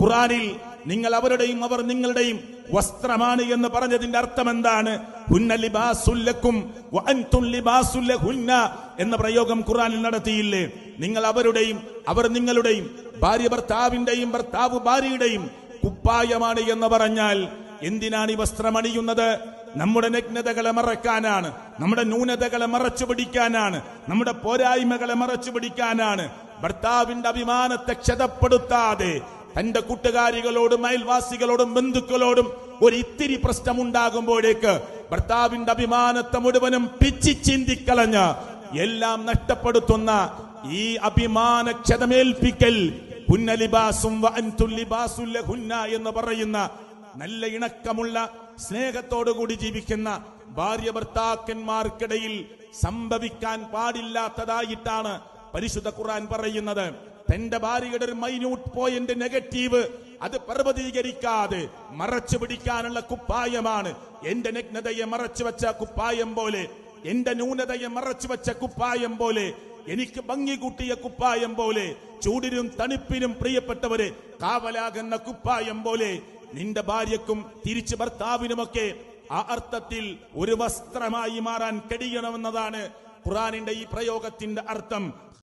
ഖുറാനിൽ നിങ്ങൾ അവരുടെയും അവർ നിങ്ങളുടെയും വസ്ത്രമാണ് എന്ന് പറഞ്ഞതിന്റെ അർത്ഥം എന്താണ്? എന്ന പ്രയോഗം ഖുറാനിൽ നടത്തിയില്ലേ? നിങ്ങൾ അവരുടെയും അവർ നിങ്ങളുടെയും ഭാര്യ ഭർത്താവിന്റെയും ഭർത്താവ് ഭാര്യയുടെയും കുപ്പായമാണ് എന്ന് പറഞ്ഞാൽ എന്തിനാണ് ഈ വസ്ത്രം അണിയുന്നത്? നമ്മുടെ നഗ്നതകളെ മറക്കാനാണ് നമ്മുടെ ന്യൂനതകളെ മറച്ചു പിടിക്കാനാണ് നമ്മുടെ പോരായ്മകളെ മറച്ചു പിടിക്കാനാണ്. ഭർത്താവിന്റെ അഭിമാനത്തെ ക്ഷതപ്പെടുത്താതെ തന്റെ കൂട്ടുകാരികളോടും അയൽവാസികളോടും ബന്ധുക്കളോടും ഒരു ഇത്തിരി പ്രശ്നമുണ്ടാകുമ്പോഴേക്ക് ഭർത്താവിന്റെ അഭിമാനത്തെ മുഴുവനും പിച്ചി ചിന്തിക്കളഞ്ഞ് എല്ലാം നഷ്ടപ്പെടുത്തുന്ന ഈ അഭിമാന ക്ഷതമേൽപ്പിക്കൽ ഹുന്നലിബാസും എന്ന് പറയുന്ന നല്ല ഇണക്കമുള്ള സ്നേഹത്തോടുകൂടി ജീവിക്കുന്ന ഭാര്യ ഭർത്താക്കന്മാർക്കിടയിൽ സംഭവിക്കാൻ പാടില്ലാത്തതായിട്ടാണ് പരിശുദ്ധ ഖുർആൻ പറയുന്നത്. തന്റെ ഭാര്യയുടെ ഒരു മൈന്യൂട്ട് പോയിന്റ് നെഗറ്റീവ് അത് പർവതീകരിക്കാതെ മറച്ചു പിടിക്കാനുള്ള കുപ്പായമാണ്. എന്റെ നഗ്നതയെ മറച്ചു വെച്ച കുപ്പായം പോലെ എന്റെ ന്യൂനതയെ മറച്ചു വെച്ച കുപ്പായം പോലെ എനിക്ക് ഭംഗി കൂട്ടിയ കുപ്പായം പോലെ ചൂടിനും തണുപ്പിനും പ്രിയപ്പെട്ടവരെ കാവലാകുന്ന കുപ്പായം പോലെ നിന്റെ ഭാര്യക്കും തിരിച്ചു ഭർത്താവിനുമൊക്കെ ആ അർത്ഥത്തിൽ ഒരു വസ്ത്രമായി മാറാൻ കഴിയണമെന്നതാണ് ഖുറാനിന്റെ ഈ പ്രയോഗത്തിന്റെ അർത്ഥം.